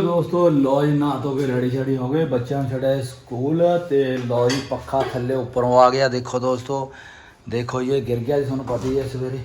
ਦੋਸਤੋ ਲੋਜ ਨਾ ਤੋਂ ਕੇ ਰੈਡੀ ਛੜੀ ਹੋ ਗਏ। ਬੱਚਿਆਂ ਨੂੰ ਸਕੂਲ ਤੇ ਲੋ ਜੀ ਪੱਖਾ ਥੱਲੇ ਉੱਪਰੋਂ ਆ ਗਿਆ। ਦੇਖੋ ਦੋਸਤੋ ਦੇਖੋ ਇਹ ਗਿਰ ਗਿਆ ਜੀ ਤੁਹਾਨੂੰ ਪਤਾ ਹੀ ਹੈ ਸਵੇਰੇ।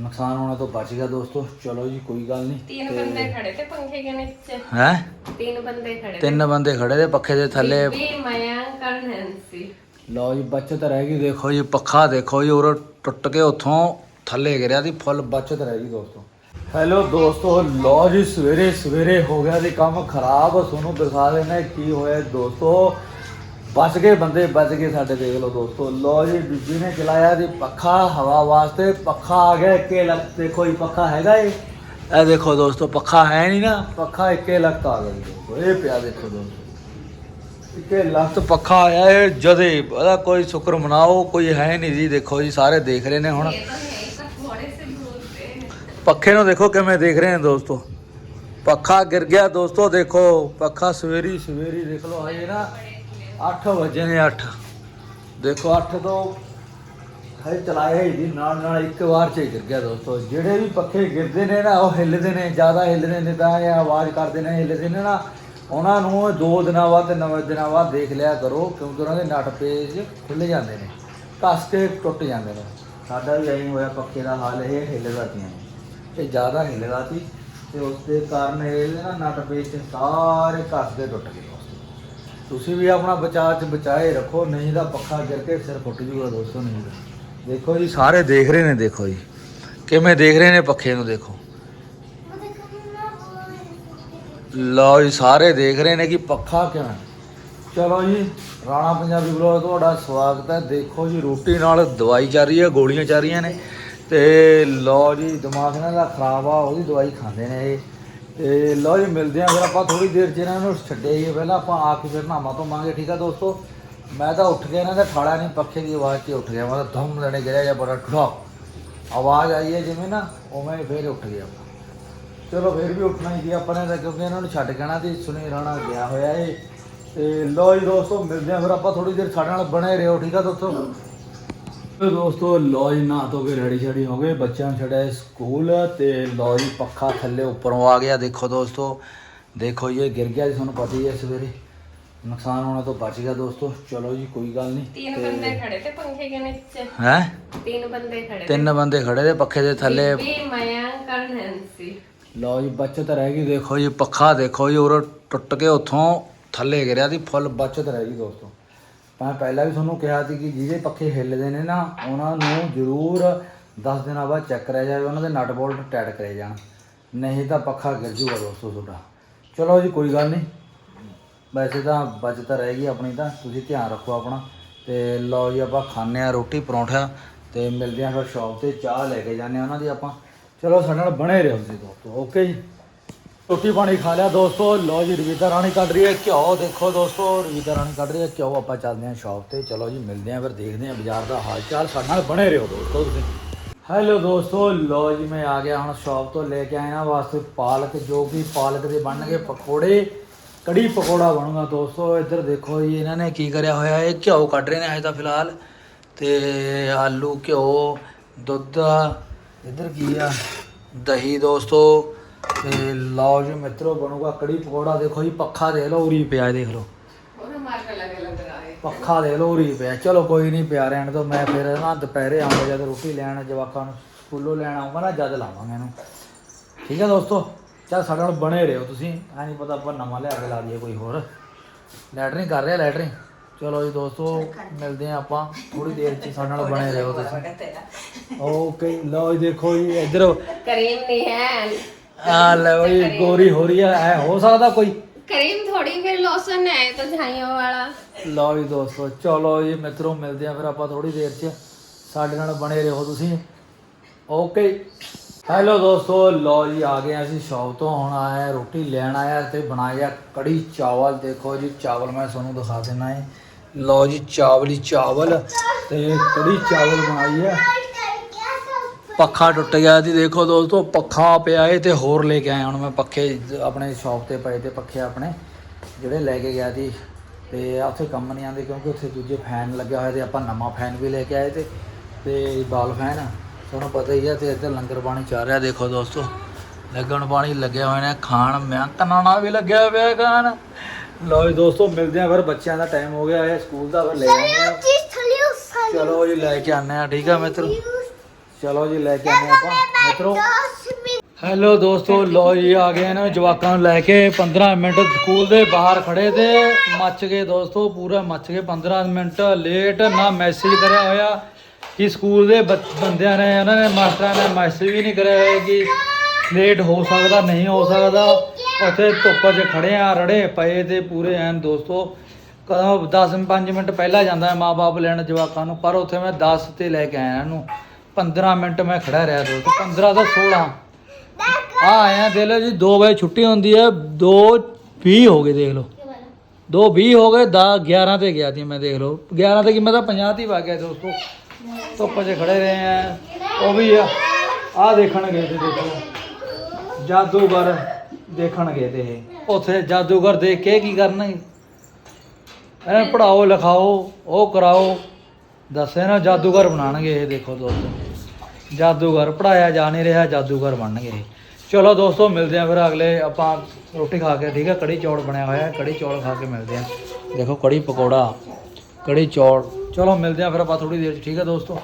ਨੁਕਸਾਨ ਹੋਣਾ ਤੋਂ ਬਚ ਗਿਆ ਦੋਸਤੋ। ਚਲੋ ਜੀ ਕੋਈ ਗੱਲ ਨਹੀਂ। ਤਿੰਨ ਬੰਦੇ ਖੜੇ ਤੇ ਪੰਖੇ ਗਨੇ ਚ ਹੈ? ਤਿੰਨ ਬੰਦੇ ਖੜੇ ਤਿੰਨ ਬੰਦੇ ਖੜੇ ਤੇ ਪੱਖੇ ਦੇ ਥੱਲੇ। ਵੀ ਮੈਂ ਕਰਨ ਸੀ ਲੋ ਜੀ ਬਚਤ ਰਹਿ ਗਈ। ਦੇਖੋ ਜੀ ਪੱਖਾ ਦੇਖੋ ਜੀ ਉਹ ਟੁੱਟ ਕੇ ਉੱਥੋਂ ਥੱਲੇ ਗਿਰਿਆ ਦੀ ਫੁੱਲ ਬਚਤ ਰਹਿ ਗਈ ਦੋਸਤੋ। ਹੈਲੋ ਦੋਸਤੋ ਲੋ ਜੀ ਸਵੇਰੇ ਸਵੇਰੇ ਹੋ ਗਿਆ ਦੀ ਕੰਮ ਖਰਾਬ ਤੁਹਾਨੂੰ ਦਿਖਾ ਦੇਣਾ ਕੀ ਹੋਇਆ ਦੋਸਤੋ ਬਚ ਗਏ ਬੰਦੇ ਬਚ ਗਏ ਸਾਡੇ ਦੇਖ ਲਓ ਦੋਸਤੋ ਲੋ ਜੀ ਬੀਬੀ ਨੇ ਚਲਾਇਆ ਦੀ ਪੱਖਾ ਹਵਾ ਵਾਸਤੇ ਪੱਖਾ ਆ ਗਿਆ ਇੱਕੇ ਲੱਖ ਦੇਖੋ ਜੀ ਪੱਖਾ ਹੈਗਾ ਇਹ ਇਹ ਦੇਖੋ ਦੋਸਤੋ ਪੱਖਾ ਹੈ ਨਹੀਂ ਨਾ ਪੱਖਾ ਇੱਕੇ ਲੱਖ ਆ ਗਿਆ ਜੀ ਦੋਸਤੋ ਇਹ ਪਿਆ ਦੇਖੋ ਦੋਸਤੋ ਇੱਕੇ ਲੱਖ ਪੱਖਾ ਆਇਆ ਇਹ ਜਦੇ ਉਹਦਾ ਕੋਈ ਸ਼ੁਕਰ ਮਨਾਓ ਕੋਈ ਹੈ ਨਹੀਂ ਜੀ ਦੇਖੋ ਜੀ ਸਾਰੇ ਦੇਖ ਰਹੇ ਨੇ ਹੁਣ ਪੱਖੇ ਨੂੰ ਦੇਖੋ ਕਿਵੇਂ ਦੇਖ ਰਹੇ ਨੇ ਦੋਸਤੋ। ਪੱਖਾ ਗਿਰ ਗਿਆ ਦੋਸਤੋ, ਦੇਖੋ। ਪੱਖਾ ਸਵੇਰੀ ਸਵੇਰੀ ਦੇਖ ਲਓ, ਹਜੇ ਨਾ 8 ਵਜੇ ਨੇ 8 ਦੇਖੋ 8 ਤੋਂ ਹਜੇ ਚਲਾਇਆ ਹੀ ਦੀ ਨਾਲ ਨਾਲ ਇੱਕ ਵਾਰ ਚ ਗਿਰ ਗਿਆ ਦੋਸਤੋ। ਜਿਹੜੇ ਵੀ ਪੱਖੇ ਗਿਰਦੇ ਨੇ ਨਾ, ਉਹ ਹਿੱਲਦੇ ਨੇ, ਜ਼ਿਆਦਾ ਹਿੱਲਦੇ ਨੇ, ਤਾਂ ਇਹ ਆਵਾਜ਼ ਕਰਦੇ ਨੇ, ਹਿੱਲਦੇ ਨੇ ਨਾ। ਉਹਨਾਂ ਨੂੰ ਦੋ ਦਿਨਾਂ ਬਾਅਦ ਤੇ ਨਵੇਂ ਦਿਨਾਂ ਬਾਅਦ ਦੇਖ ਲਿਆ ਕਰੋ, ਕਿਉਂਕਿ ਉਹਨਾਂ ਦੇ ਨਟ ਪੇਜ ਖੁੱਲ ਜਾਂਦੇ ਨੇ, ਕੱਸ ਕੇ ਟੁੱਟ ਜਾਂਦੇ ਨੇ। ਸਾਡਾ ਵੀ ਐਂ ਹੋਇਆ, ਪੱਖੇ ਦਾ ਹਾਲ ਇਹ ਹਿੱਲਦਾ ਸੀ ਇਹ ਜ਼ਿਆਦਾ ਹਿੱਲਦਾ ਸੀ ਤੇ ਉਸ ਦੇ ਕਾਰਨ ਇਹ ਨਾ ਨਟ ਪੇਜ ਸਾਰੇ ਕੱਸਦੇ ਟੁੱਟ ਗਏ ਦੋਸਤੋ ਤੁਸੀਂ ਵੀ ਆਪਣਾ ਬਚਾਅ ਚ ਬਚਾਏ ਰੱਖੋ, ਨਹੀਂ ਤਾਂ ਪੱਖਾ ਗਿਰ ਕੇ ਸਿਰ ਫੁੱਟ ਜੂਗਾ ਦੋਸਤੋ, ਨਹੀਂ ਤਾਂ। ਦੇਖੋ ਜੀ, ਸਾਰੇ ਦੇਖ ਰਹੇ ਨੇ, ਦੇਖੋ ਜੀ। ਕਿਵੇਂ ਦੇਖ ਰਹੇ ਨੇ ਪੱਖੇ ਨੂੰ, ਦੇਖੋ। ਲਓ ਜੀ, ਸਾਰੇ ਦੇਖ ਰਹੇ ਨੇ ਕਿ ਪੱਖਾ ਕਿਵੇਂ ਚਲੋ ਜੀ, ਰਾਣਾ ਪੰਜਾਬੀ ਬਲੌਗ ਤੁਹਾਡਾ ਸਵਾਗਤ ਹੈ। ਦੇਖੋ ਜੀ, ਰੋਟੀ ਨਾਲ ਦਵਾਈ ਚੱਲ ਰਹੀ ਹੈ, ਗੋਲੀਆਂ ਚੱਲ ਰਹੀਆਂ ਨੇ। ਤੇ ਲਓ ਜੀ, ਦਿਮਾਗ ਇਹਨਾਂ ਦਾ ਖਰਾਬ ਆ, ਉਹਦੀ ਦਵਾਈ ਖਾਂਦੇ ਨੇ ਇਹ। ਤੇ ਲਓ ਜੀ, ਮਿਲਦੇ ਆ ਫਿਰ ਆਪਾਂ ਥੋੜੀ ਦੇਰ ਚ ਇਹਨਾਂ ਨੂੰ ਛੱਡੇ ਹੀ ਪਹਿਲਾਂ ਆਪਾਂ ਆ ਕੇ ਫਿਰ ਨਾਮਾ ਤੋਂ ਮੰਗੇ ਠੀਕ ਆ ਦੋਸਤੋ? ਮੈਂ ਤਾਂ ਉੱਠ ਗਿਆ, ਇਹਨਾਂ ਦਾ ਠਾੜਾ ਨਹੀਂ, ਪੱਖੇ ਦੀ ਆਵਾਜ਼ 'ਚ ਉੱਠ ਗਿਆ। ਮੈਂ ਤਾਂ ਧਮ ਲੈਣੇ ਗਿਆ ਜਾਂ ਬੜਾ ਠੜਾ ਆਵਾਜ਼ ਆਈ ਹੈ ਜਿਵੇਂ ਨਾ, ਉਵੇਂ ਫਿਰ ਉੱਠ ਗਿਆ ਚਲੋ ਫਿਰ ਵੀ ਉੱਠਣਾ ਹੀ ਸੀ ਆਪਾਂ ਨੇ ਤਾਂ, ਕਿਉਂਕਿ ਇਹਨਾਂ ਨੂੰ ਛੱਡ ਕਹਿਣਾ ਤੇ ਸੁਨੀ ਰਾਣਾ ਗਿਆ ਹੋਇਆ ਏ। ਤੇ ਲੋ ਜੀ ਦੋਸਤੋ, ਮਿਲਦੇ ਆ ਫਿਰ ਆਪਾਂ ਥੋੜੀ ਦੇਰ ਸਾਡੇ ਨਾਲ ਬਣੇ ਰਹੋ, ਠੀਕ ਆ ਦੋਸਤੋ? ਤੇ ਦੋਸਤੋ ਲੋਜ ਨਾ ਧੋ ਕੇ ਰੈਡੀ ਛੜੀ ਹੋ ਗਏ ਬੱਚਿਆਂ ਨੂੰ ਸਕੂਲ ਤੇ ਲੋਜ ਪੱਖਾ ਥੱਲੇ ਉੱਪਰੋਂ ਆ ਗਿਆ ਦੇਖੋ ਦੋਸਤੋ ਦੇਖੋ ਇਹ ਗਿਰ ਗਿਆ ਜੀ ਤੁਹਾਨੂੰ ਪਤਾ ਹੀ ਹੈ ਸਵੇਰੇ ਨੁਕਸਾਨ ਹੋਣਾ ਤੋਂ ਬਚ ਗਿਆ ਦੋਸਤੋ ਚਲੋ ਜੀ ਕੋਈ ਗੱਲ ਨਹੀਂ ਤਿੰਨ ਬੰਦੇ ਖੜੇ ਤੇ ਪੰਖੇ ਦੇ ਨੀਚੇ ਹੈ ਤਿੰਨ ਬੰਦੇ ਖੜੇ ਤਿੰਨ ਬੰਦੇ ਖੜੇ ਤੇ ਪੱਖੇ ਦੇ ਥੱਲੇ ਵੀ ਮਾਇਆ ਕਰਨ ਲੋ ਜੀ ਬਚਤ ਰਹਿ ਗਈ ਦੇਖੋ ਜੀ ਪੱਖਾ ਦੇਖੋ ਜੀ ਉਹ ਟੁੱਟ ਕੇ ਉੱਥੋਂ ਥੱਲੇ ਗਿਰਿਆ ਦੀ ਫੁੱਲ ਬਚਤ ਰਹਿ ਗਈ ਦੋਸਤੋ ਮੈਂ ਪਹਿਲਾਂ ਵੀ ਤੁਹਾਨੂੰ ਕਿਹਾ ਸੀ ਕਿ ਜਿਹਦੇ ਪੱਖੇ ਹਿੱਲਦੇ ਨੇ ਨਾ, ਉਹਨਾਂ ਨੂੰ ਜ਼ਰੂਰ 10 ਦਿਨਾਂ ਬਾਅਦ ਚੈੱਕ ਕਰਿਆ ਜਾਵੇ, ਉਹਨਾਂ ਦੇ ਨਟ ਬੋਲਟ ਟਾਈਟ ਕਰੇ ਜਾਣ। ਨਹੀਂ ਤਾਂ ਪੱਖਾ ਗਿਰ ਜੂਗਾ ਦੋਸਤੋ ਤੁਹਾਡਾ। ਚਲੋ ਜੀ, ਕੋਈ ਗੱਲ ਨਹੀਂ। ਵੈਸੇ ਤਾਂ ਬਚਤ ਰਹਿ ਗਈ ਆਪਣੀ ਤਾਂ, ਤੁਸੀਂ ਧਿਆਨ ਰੱਖੋ ਆਪਣਾ। ਤੇ ਲਓ ਜੀ, ਆਪਾਂ ਖਾਣੇ ਆ ਰੋਟੀ, ਪਰੌਂਠਾ, ਤੇ ਮਿਲਦੇ ਆ ਫਿਰ ਸ਼ਾਪ ਤੇ, ਚਾਹ ਲੈ ਕੇ ਜਾਂਦੇ ਆ ਉਹਨਾਂ ਦੀ ਆਪਾਂ। ਚਲੋ, ਸਾਡੇ ਨਾਲ ਬਣੇ ਰਹੋ ਤੁਸੀਂ ਦੋਸਤੋ। ਓਕੇ ਜੀ। ਰੋਟੀ ਪਾਣੀ ਖਾ ਲਿਆ ਦੋਸਤੋ। ਲੋ ਜੀ ਰਵੀਤਾ ਰਾਣੀ ਕੱਢ ਰਹੀ ਹੈ ਘਿਓ। ਦੇਖੋ ਦੋਸਤੋ ਰਵੀਤਾ ਰਾਣੀ ਕੱਢ ਰਹੀ ਹੈ ਘਿਓ। ਆਪਾਂ ਚੱਲਦੇ ਹਾਂ ਸ਼ਾਪ ਤੇ। ਚਲੋ ਜੀ, ਮਿਲਦੇ ਹਾਂ ਫਿਰ, ਦੇਖਦੇ ਹਾਂ ਬਾਜ਼ਾਰ ਦਾ ਹਾਲ ਚਾਲ ਸਾਡੇ ਨਾਲ ਬਣੇ ਰਹੋ ਦੋਸਤੋ ਤੁਸੀਂ। ਹੈਲੋ ਦੋਸਤੋ ਲੋ ਜੀ, ਮੈਂ ਆ ਗਿਆ ਹੁਣ ਸ਼ਾਪ ਤੋਂ ਲੈ ਕੇ ਆਇਆ ਵਾਸਤੇ ਪਾਲਕ, ਜੋ ਕਿ ਪਾਲਕ ਦੇ ਬਣਨਗੇ ਪਕੌੜੇ, ਕੜੀ ਪਕੌੜਾ ਬਣੂਗਾ ਦੋਸਤੋ। ਇੱਧਰ ਦੇਖੋ ਜੀ, ਇਹਨਾਂ ਨੇ ਕੀ ਕਰਿਆ ਹੋਇਆ, ਇਹ ਘਿਓ ਕੱਢ ਰਹੇ ਨੇ ਅਜੇ ਤਾਂ ਫਿਲਹਾਲ। ਤੇ ਆਲੂ, ਘਿਓ, ਦੁੱਧ, ਇੱਧਰ ਕੀ ਆ, ਦਹੀਂ ਦੋਸਤੋ। ਤੇ ਲਓ ਜੀ ਮਿੱਤਰੋ ਬਣੂਗਾ ਕੜੀ ਪਕੌੜਾ। ਦੇਖੋ ਜੀ ਪੱਖਾ ਦੇ ਲਓ ਉਰੀ ਪਿਆ ਦੇਖ ਲਓ। ਪੱਖਾ ਦੇ ਲਓ ਉਰੀ ਪਿਆ। ਚਲੋ ਕੋਈ ਨਹੀਂ ਪਿਆ ਰਹਿਣ ਤੋਂ ਮੈਂ ਫਿਰ ਨਾ ਦੁਪਹਿਰੇ ਆਉਂਗਾ ਜਦ ਰੋਟੀ ਲੈਣ ਜਵਾਕਾਂ ਨੂੰ ਸਕੂਲੋਂ ਲੈਣ ਆਉਂਗਾ ਨਾ ਜਦ ਲਾਵਾਂਗੇ ਇਹਨੂੰ। ਠੀਕ ਹੈ ਦੋਸਤੋ? ਚਲ ਸਾਡੇ ਨਾਲ ਬਣੇ ਰਹੋ ਤੁਸੀਂ। ਐ ਨਹੀਂ ਪਤਾ ਆਪਾਂ ਨਵਾਂ ਲਿਆ ਕੇ ਲਾ ਦਈਏ ਕੋਈ ਹੋਰ। ਲੈਟਰਿੰਗ ਕਰ ਰਿਹਾ ਲੈਟਰਿੰਗ। ਚਲੋ ਜੀ ਦੋਸਤੋ ਮਿਲਦੇ ਆ ਆਪਾਂ। ਥੋੜੀ ਦੇਰ ਚ ਸਾਡੇ ਨਾਲ ਬਣੇ ਰਹੋ ਤੁਸੀਂ। ਓਕੇ ਲਓ ਜੀ ਦੇਖੋ ਜੀ ਇੱਧਰ। ਕਰੀਮ ਨਹੀਂ ਹੈ। ਆ ਲੈ ਓਏ ਗੋਰੀ ਹੋ ਰਹੀ ਆ ਐ ਹੋ ਸਕਦਾ ਕੋਈ। ਕਰੀਮ ਥੋੜੀ ਫਿਰ ਲੋਸ਼ਨ ਹੈ ਤਾਂ ਝਾਈਆਂ ਵਾਲਾ। ਲਓ ਜੀ ਦੋਸਤੋ ਚਲੋ ਜੀ ਮਿੱਤਰੋ ਮਿਲਦੇ ਆ ਫਿਰ ਆਪਾਂ ਥੋੜੀ ਦੇਰ 'ਚ। ਸਾਡੇ ਨਾਲ ਬਣੇ ਰਹੋ ਤੁਸੀਂ। ਓਕੇ। ਹੈਲੋ ਦੋਸਤੋ ਲਓ ਜੀ ਆ ਗਏ ਅਸੀਂ ਸ਼ੌਪ ਤੋਂ। ਹੁਣ ਆਇਆ ਰੋਟੀ ਲੈਣ ਆਇਆ ਤੇ ਬਣਾਇਆ ਕੜੀ ਚਾਵਲ। ਦੇਖੋ ਜੀ ਚਾਵਲ ਮੈਂ ਤੁਹਾਨੂੰ ਦਿਖਾ ਦੇਣਾ ਹੈ ਲਓ ਜੀ ਚਾਵਲੀ ਚਾਵਲ ਤੇ ਕੜੀ ਚਾਵਲ ਬਣਾਈ ਹੈ ਪੱਖਾ ਟੁੱਟ ਗਿਆ ਸੀ ਦੇਖੋ ਦੋਸਤੋ ਪੱਖਾ ਪਿਆ ਏ ਤੇ ਹੋਰ ਲੈ ਕੇ ਆਇਆ ਹੁਣ ਮੈਂ ਪੱਖੇ ਆਪਣੇ ਸ਼ਾਪ ਤੇ ਪਏ ਤੇ ਪੱਖੇ ਆਪਣੇ ਜਿਹੜੇ ਲੈ ਕੇ ਗਿਆ ਸੀ ਤੇ ਉੱਥੇ ਕੰਮ ਨਹੀਂ ਆਉਂਦੇ ਕਿਉਂਕਿ ਉੱਥੇ ਦੂਜੇ ਫੈਨ ਲੱਗਿਆ ਹੋਇਆ ਤੇ ਆਪਾਂ ਨਵਾਂ ਫੈਨ ਵੀ ਲੈ ਕੇ ਆਏ ਤੇ ਤੇ ਬਾਲ ਫੈਨ ਤੁਹਾਨੂੰ ਪਤਾ ਹੀ ਹੈ ਤੇ ਇੱਧਰ ਲੰਗਰ ਪਾਣੀ ਚੱਲ ਰਿਹਾ ਦੇਖੋ ਦੋਸਤੋ। ਲੱਗਣ ਪਾਣੀ ਲੱਗਿਆ ਹੋਇਆ ਨੇ ਖਾਣ ਮਿਹਨਤ ਨਾਲ ਵੀ ਲੱਗਿਆ ਪਿਆ ਖਾਣ। ਲਓ ਜੀ ਦੋਸਤੋ ਮਿਲਦੇ ਆ ਫਿਰ ਬੱਚਿਆਂ ਦਾ ਟਾਈਮ ਹੋ ਗਿਆ ਹੈ ਸਕੂਲ ਦਾ ਫਿਰ ਲੈ ਆਉਂਦੇ ਆ ਚਲੋ ਜੀ ਲੈ ਕੇ ਆਨੇ ਆ ਠੀਕ ਆ ਮਿੱਤਰੋ। ਚਲੋ ਜੀ, ਲੈ ਕੇ ਆਨੇ ਆਪਾਂ, ਮਿੱਤਰੋ। ਹੈਲੋ ਦੋਸਤੋ ਲੋ ਜੀ, ਆ ਗਏ ਨੇ ਜਵਾਕਾਂ ਨੂੰ ਲੈ ਕੇ 15 ਮਿੰਟ ਸਕੂਲ ਦੇ ਬਾਹਰ ਖੜੇ ਤੇ ਮੱਚ ਗਏ ਦੋਸਤੋ, ਪੂਰਾ ਮੱਚ ਗਏ। 15 ਮਿੰਟ ਲੇਟ ਨਾ ਮੈਸੇਜ ਕਰਿਆ ਹੋਇਆ ਕਿ ਸਕੂਲ ਦੇ ਬੱਚ- ਬੰਦਿਆਂ ਨੇ, ਉਹਨਾਂ ਨੇ, ਮਾਸਟਰਾਂ ਨੇ ਮੈਸੇਜ ਵੀ ਨਹੀਂ ਕਰਿਆ ਹੋਇਆ ਕਿ ਲੇਟ ਹੋ ਸਕਦਾ, ਨਹੀਂ ਹੋ ਸਕਦਾ। ਉੱਥੇ ਧੁੱਪ 'ਚ ਖੜੇ ਆ, ਰੜੇ ਪਏ ਤੇ ਪੂਰੇ ਐਨ ਦੋਸਤੋ। ਕਦੋਂ 10 5 ਮਿੰਟ ਪਹਿਲਾਂ ਜਾਂਦਾ ਹੈ ਮਾਪੇ ਲੈਣ ਜਵਾਕਾਂ ਨੂੰ, ਪਰ ਉੱਥੇ ਮੈਂ 10 ਤੇ ਲੈ ਕੇ ਆਇਆ ਇਹਨੂੰ 15 ਮਿੰਟ ਮੈਂ ਖੜਾ ਰਿਹਾ ਦੋਸਤੋ 15 ਤੋਂ 16 ਆ ਆਇਆ, ਦੇਖ ਲਓ ਜੀ 2 ਵਜੇ ਛੁੱਟੀ ਹੁੰਦੀ ਹੈ 2 20 ਹੋ ਗਏ, ਦੇਖ ਲਓ। 2 20 ਹੋ ਗਏ 10 11 ਤੇ ਗਿਆ ਸੀ ਮੈਂ, ਦੇਖ ਲਓ। 11 ਤੇ ਕਿ, ਮੈਂ ਤਾਂ 50 ਤੇ ਹੀ ਗਿਆ ਦੋਸਤੋ। ਧੁੱਪ 'ਚ ਖੜੇ ਰਹੇ ਆ, ਉਹ ਵੀ ਆ ਆ ਦੇਖਣ ਗਏ ਤੇ ਦੇਖੋ ਜਾਦੂਗਰ ਦੇਖਣ ਗਏ ਤੇ ਇਹ। ਉੱਥੇ ਜਾਦੂਗਰ ਦੇਖ ਕੇ ਕੀ ਕਰਨਗੇ ਐ ਪੜਾਓ ਲਿਖਾਓ, ਉਹ ਕਰਾਓ। ਦੱਸੇ ਨਾ, ਜਾਦੂਗਰ ਬਣਾਣਗੇ ਇਹ ਦੇਖੋ ਦੋਸਤੋ। ਜਾਦੂਗਰ ਪੜਾਇਆ ਜਾ ਨਹੀਂ ਰਿਹਾ, ਜਾਦੂਗਰ ਬਣਨਗੇ ਇਹ। ਚਲੋ ਦੋਸਤੋ, ਮਿਲਦੇ ਆ ਫਿਰ ਅਗਲੇ, ਆਪਾਂ ਰੋਟੀ ਖਾ ਕੇ, ਠੀਕ ਹੈ, ਕੜੀ ਚੌਲ ਬਣਿਆ ਹੋਇਆ ਹੈ ਕੜੀ ਚੌਲ ਖਾ ਕੇ ਮਿਲਦੇ ਆ ਦੇਖੋ, ਕੜੀ ਪਕੌੜਾ, ਕੜੀ ਚੌਲ। ਚਲੋ, ਮਿਲਦੇ ਆ ਫਿਰ ਆਪਾਂ ਥੋੜੀ ਦੇਰ 'ਚ, ਠੀਕ ਹੈ ਦੋਸਤੋ?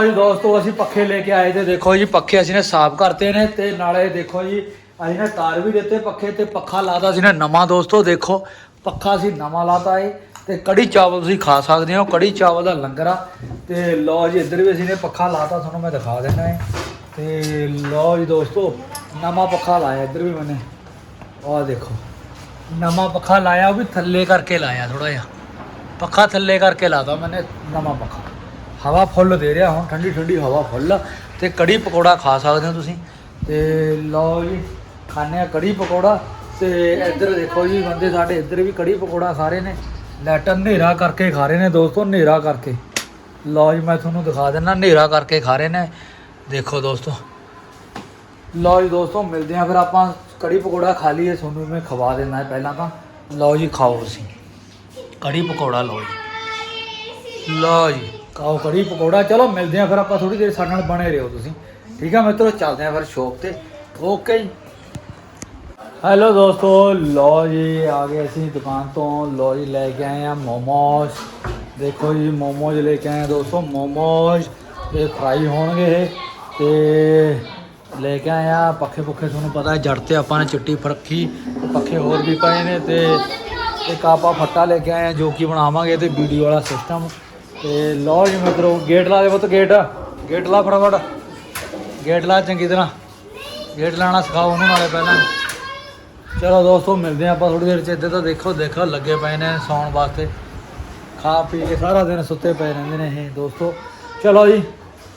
ਅਸੀਂ ਦੋਸਤੋ, ਅਸੀਂ ਪੱਖੇ ਲੈ ਕੇ ਆਏ ਤੇ ਦੇਖੋ ਜੀ, ਪੱਖੇ ਅਸੀਂ ਨੇ ਸਾਫ਼ ਕਰਤੇ ਨੇ ਤੇ ਨਾਲੇ ਦੇਖੋ ਜੀ, ਅਸੀਂ ਨੇ ਤਾਰ ਵੀ ਦਿੱਤੇ ਪੱਖੇ ਤੇ ਪੱਖਾ ਲਾਤਾ ਸੀ ਨੇ ਨਵਾਂ ਦੋਸਤੋ, ਦੇਖੋ, ਪੱਖਾ ਅਸੀਂ ਨਵਾਂ ਲਾਤਾ ਏ ਤੇ ਕੜੀ ਚਾਵਲ ਤੁਸੀਂ ਖਾ ਸਕਦੇ ਹੋ, ਕੜੀ ਚਾਵਲ ਦਾ ਲੰਗਰ ਆ। ਤੇ ਲਓ ਜੀ, ਇੱਧਰ ਵੀ ਅਸੀਂ ਨੇ ਪੱਖਾ ਲਾਤਾ, ਤੁਹਾਨੂੰ ਮੈਂ ਦਿਖਾ ਦਿੰਦਾ ਏ ਤੇ ਲਓ ਜੀ ਦੋਸਤੋ, ਨਵਾਂ ਪੱਖਾ ਲਾਇਆ ਇੱਧਰ ਵੀ ਮੈਨੇ। ਆਹ ਦੇਖੋ, ਨਵਾਂ ਪੱਖਾ ਲਾਇਆ, ਉਹ ਵੀ ਥੱਲੇ ਕਰਕੇ ਲਾਇਆ ਥੋੜਾ ਜਿਹਾ। ਪੱਖਾ ਥੱਲੇ ਕਰਕੇ ਲਾਤਾ ਮੈਨੇ, ਨਵਾਂ ਪੱਖਾ। ਹਵਾ ਫੁੱਲ ਦੇ ਰਿਹਾ ਹੁਣ, ਠੰਡੀ ਠੰਡੀ ਹਵਾ ਫੁੱਲ ਤੇ ਕੜੀ ਪਕੌੜਾ ਖਾ ਸਕਦੇ ਹੋ ਤੁਸੀਂ। ਤੇ ਲਓ ਜੀ ਖਾਣੇ ਆ ਕੜੀ ਪਕੌੜਾ। ਤੇ ਇੱਧਰ ਦੇਖੋ ਜੀ ਬੰਦੇ ਸਾਡੇ, ਇੱਧਰ ਵੀ ਕੜੀ ਪਕੌੜਾ ਖਾ ਰਹੇ ਨੇ। ਲੈਟਰ ਹਨੇਰਾ ਕਰਕੇ ਖਾ ਰਹੇ ਨੇ ਦੋਸਤੋ, ਹਨੇਰਾ ਕਰਕੇ। ਲਓ ਜੀ, ਮੈਂ ਤੁਹਾਨੂੰ ਦਿਖਾ ਦਿੰਦਾ, ਹਨੇਰਾ ਕਰਕੇ ਖਾ ਰਹੇ ਨੇ। ਦੇਖੋ ਦੋਸਤੋ। ਲਓ ਜੀ ਦੋਸਤੋ, ਮਿਲਦੇ ਆ ਫਿਰ ਆਪਾਂ, ਕੜੀ ਪਕੌੜਾ ਖਾ ਲਈਏ, ਤੁਹਾਨੂੰ ਮੈਂ ਖਵਾ ਦੇਣਾ ਹੈ ਪਹਿਲਾਂ ਤਾਂ। ਲਓ ਜੀ, ਖਾਓ ਤੁਸੀਂ। ਕੜੀ ਪਕੌੜਾ ਲਓ ਜੀ। ਲਓ ਜੀ, ਖਾਓ ਕੜੀ ਪਕੌੜਾ। ਚਲੋ, ਮਿਲਦੇ ਆ ਫਿਰ ਆਪਾਂ ਥੋੜੀ ਦੇਰ ਸਾਡੇ ਨਾਲ ਬਣੇ ਰਹੋ ਤੁਸੀਂ। ਠੀਕ ਆ ਮਿੱਤਰੋ, ਚੱਲਦੇ ਆ ਫਿਰ ਸ਼ੌਪ ਤੇ। ਓਕੇ ਜੀ। ਹੈਲੋ ਦੋਸਤੋ, ਲਓ ਜੀ, ਆ ਗਏ ਅਸੀਂ ਦੁਕਾਨ ਤੋਂ। ਲਓ ਜੀ, ਲੈ ਕੇ ਆਏ ਆ ਮੋਮੋਸ। ਦੇਖੋ ਜੀ, ਮੋਮੋਜ਼ ਲੈ ਕੇ ਆਏ ਦੋਸਤੋ, ਮੋਮੋਜ਼ ਇਹ ਫਰਾਈ ਹੋਣਗੇ ਇਹ ਤੇ ਲੈ ਕੇ ਆਏ ਆ, ਪੱਖੇ ਪੁੱਖੇ ਤੁਹਾਨੂੰ ਪਤਾ ਜੜ ਤੇ ਆਪਾਂ ਨੇ ਚਿੱਟੀ ਫਰਖੀ ਪੱਖੇ ਹੋਰ ਵੀ ਪਏ ਨੇ ਤੇ ਇੱਕ ਆਪਾਂ ਫੱਟਾ ਲੈ ਕੇ ਆਏ ਆ ਜੋ ਕਿ ਬਣਾਵਾਂਗੇ ਤੇ ਵੀਡੀਓ ਵਾਲਾ ਸਿਸਟਮ ਤੇ ਲਓ ਜੀ ਮਿੱਤਰੋ ਗੇਟ ਲਾ ਦੇ ਪੁੱਤ ਗੇਟ ਗੇਟ ਲਾ ਫਟਾਫਟ। ਗੇਟ ਲਾ ਚੰਗੀ ਤਰ੍ਹਾਂ। ਗੇਟ ਲਾਣਾ ਸਿਖਾਓ ਉਹਨੂੰ ਨਾਲੇ ਪਹਿਲਾਂ। ਚਲੋ ਦੋਸਤੋ, ਮਿਲਦੇ ਹਾਂ ਆਪਾਂ ਥੋੜੀ ਦੇਰ ਚ, ਇੱਧਰ ਤਾਂ ਦੇਖੋ ਦੇਖੋ, ਲੱਗੇ ਪਏ ਨੇ ਸੌਣ ਵਾਸਤੇ। ਖਾ ਪੀ ਕੇ ਸਾਰਾ ਦਿਨ ਸੁੱਤੇ ਪਏ ਰਹਿੰਦੇ ਨੇ ਇਹ ਦੋਸਤੋ। ਚਲੋ ਜੀ,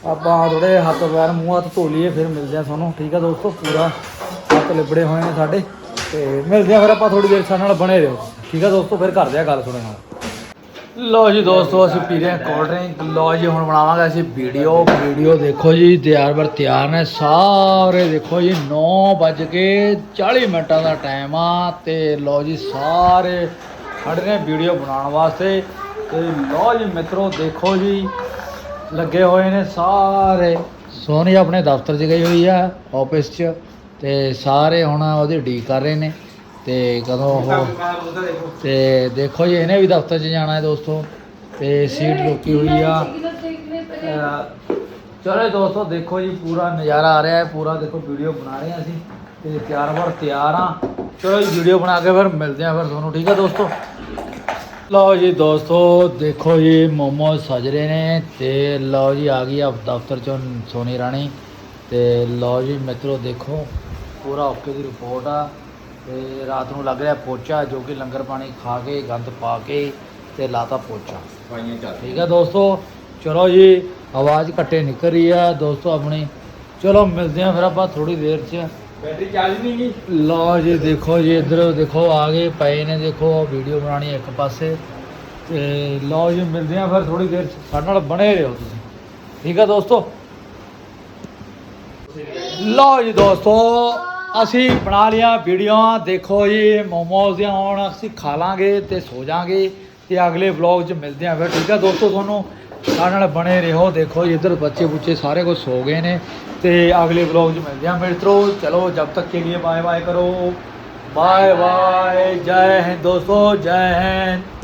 ਆਪਾਂ ਥੋੜੇ ਹੱਥ ਪੈਰ ਮੂੰਹ ਹੱਥ ਧੋ ਲਈਏ, ਫਿਰ ਮਿਲਦੇ ਆ ਤੁਹਾਨੂੰ। ਠੀਕ ਆ ਦੋਸਤੋ, ਪੂਰਾ ਹੱਥ ਲਿਬੜੇ ਹੋਏ ਨੇ ਸਾਡੇ। ਤੇ ਮਿਲਦੇ ਆ ਫਿਰ ਆਪਾਂ ਥੋੜੀ ਦੇਰ ਸਾਡੇ ਨਾਲ ਬਣੇ ਰਹੋ। ਠੀਕ ਆ ਦੋਸਤੋ, ਫਿਰ ਕਰਦੇ ਆ ਗੱਲ ਤੁਹਾਡੇ ਨਾਲ। ਲੋ ਜੀ ਦੋਸਤੋ, ਅਸੀਂ ਪੀ ਰਹੇ ਹਾਂ ਕੋਲਡ ਡਰਿੰਕ ਲੋ ਜੀ, ਹੁਣ ਬਣਾਵਾਂਗੇ ਅਸੀਂ ਵੀਡੀਓ ਵੀਡੀਓ ਦੇਖੋ ਜੀ, ਤਿਆਰ ਬਰ ਤਿਆਰ ਨੇ ਸਾਰੇ। ਦੇਖੋ ਜੀ 9 ਵੱਜ ਕੇ 40 ਮਿੰਟਾਂ ਦਾ ਟਾਈਮ ਆ। ਤੇ ਲੋ ਜੀ, ਸਾਰੇ ਖੜੇ ਨੇ ਵੀਡੀਓ ਬਣਾਉਣ ਵਾਸਤੇ। ਤੇ ਲੋ ਜੀ ਮਿੱਤਰੋ ਦੇਖੋ ਜੀ ਲੱਗੇ ਹੋਏ ਨੇ ਸਾਰੇ। ਸੋਨੀ ਆਪਣੇ ਦਫ਼ਤਰ 'ਚ ਗਈ ਹੋਈ ਆ ਆਫਿਸ 'ਚ ਤੇ ਸਾਰੇ ਹੁਣ ਉਹਦੀ ਡੀ ਕਰ ਰਹੇ ਨੇ ਤੇ ਕਦੋਂ ਉਹ ਤੇ ਦੇਖੋ ਜੀ ਇਹਨੇ ਵੀ ਦਫ਼ਤਰ 'ਚ ਜਾਣਾ ਹੈ ਦੋਸਤੋ ਤੇ ਸੀਟ ਰੁਕੀ ਹੋਈ ਆ। ਚਲੋ ਦੋਸਤੋ ਦੇਖੋ ਜੀ ਪੂਰਾ ਨਜ਼ਾਰਾ ਆ ਰਿਹਾ ਹੈ ਪੂਰਾ ਦੇਖੋ ਵੀਡੀਓ ਬਣਾ ਰਹੇ ਹਾਂ ਅਸੀਂ ਤੇ ਤਿਆਰ ਵਰ ਤਿਆਰ ਆ ਚਲੋ ਜੀ ਵੀਡੀਓ ਬਣਾ ਕੇ ਫਿਰ ਮਿਲਦੇ ਆ ਫਿਰ ਤੁਹਾਨੂੰ ਠੀਕ ਆ ਦੋਸਤੋ? ਲਓ ਜੀ ਦੋਸਤੋ ਦੇਖੋ ਜੀ ਮੋਮੋ ਸਜ ਰਹੇ ਨੇ ਤੇ ਲਓ ਜੀ ਆ ਗਈ ਆ ਦਫ਼ਤਰ ਚੋਂ ਸੋਨੀ ਰਾਣੀ ਤੇ ਲਓ ਜੀ ਮਿੱਤਰੋ ਦੇਖੋ ਪੂਰਾ ਓਕੇ ਦੀ ਰਿਪੋਰਟ ਆ ਤੇ ਰਾਤ ਨੂੰ ਲੱਗ ਰਿਹਾ ਪੋਚਾ ਜੋ ਕਿ ਲੰਗਰ ਪਾਣੀ ਖਾ ਕੇ ਗੰਦ ਪਾ ਕੇ ਤੇ ਲਾਤਾ ਪੋਚਾ। ਠੀਕ ਆ ਦੋਸਤੋ ਚਲੋ ਜੀ ਆਵਾਜ਼ ਘੱਟੇ ਨਿਕਲ ਰਹੀ ਆ ਦੋਸਤੋ ਆਪਣੀ। ਚਲੋ ਮਿਲਦੇ ਆ ਫਿਰ ਆਪਾਂ ਥੋੜੀ ਦੇਰ ਚ। ਬੈਟਰੀ ਚਾਰਜ ਨਹੀਂ ਗਈ ਲਓ ਜੀ, ਦੇਖੋ ਜੀ, ਇੱਧਰ ਦੇਖੋ, ਆ ਗਏ, ਪਏ ਨੇ, ਦੇਖੋ ਵੀਡੀਓ ਬਣਾਣੀ ਇੱਕ ਪਾਸੇ। ਤੇ ਲਓ ਜੀ, ਮਿਲਦੇ ਆ ਫਿਰ ਥੋੜੀ ਦੇਰ ਸਾਡੇ ਨਾਲ ਬਣੇ ਰਹੋ ਤੁਸੀਂ। ਠੀਕ ਆ ਦੋਸਤੋ? ਲਓ ਜੀ ਦੋਸਤੋ, ਅਸੀਂ ਬਣਾ ਲਿਆ ਵੀਡੀਓਆਂ ਦੇਖੋ ਜੀ ਮੋਮੋਸ ਦੀਆਂ ਹੁਣ ਅਸੀਂ ਖਾ ਲਾਂਗੇ ਤੇ ਸੋ ਜਾਾਂਗੇ ਤੇ ਅਗਲੇ ਵਲੌਗ 'ਚ ਮਿਲਦੇ ਆ ਫਿਰ। ਠੀਕ ਆ ਦੋਸਤੋ, ਤੁਹਾਨੂੰ ਸਾਡੇ ਨਾਲ ਬਣੇ ਰਹੋ। ਦੇਖੋ ਜੀ, ਇੱਧਰ ਬੱਚੇ ਬੁੱਚੇ ਸਾਰੇ ਕੁਝ ਸੋ ਗਏ ਨੇ। ਤੇ ਅਗਲੇ ਵਲੌਗ 'ਚ ਮਿਲਦੇ ਹਾਂ। ਮਿੱਤਰੋ, ਚਲੋ, ਜਬ ਤੱਕ ਕੇ ਲਈ ਬਾਏ ਬਾਏ ਕਰੋ। ਬਾਏ ਬਾਏ ਜੈ ਹਿੰਦ ਦੋਸਤੋ, ਜੈ ਹਿੰਦ।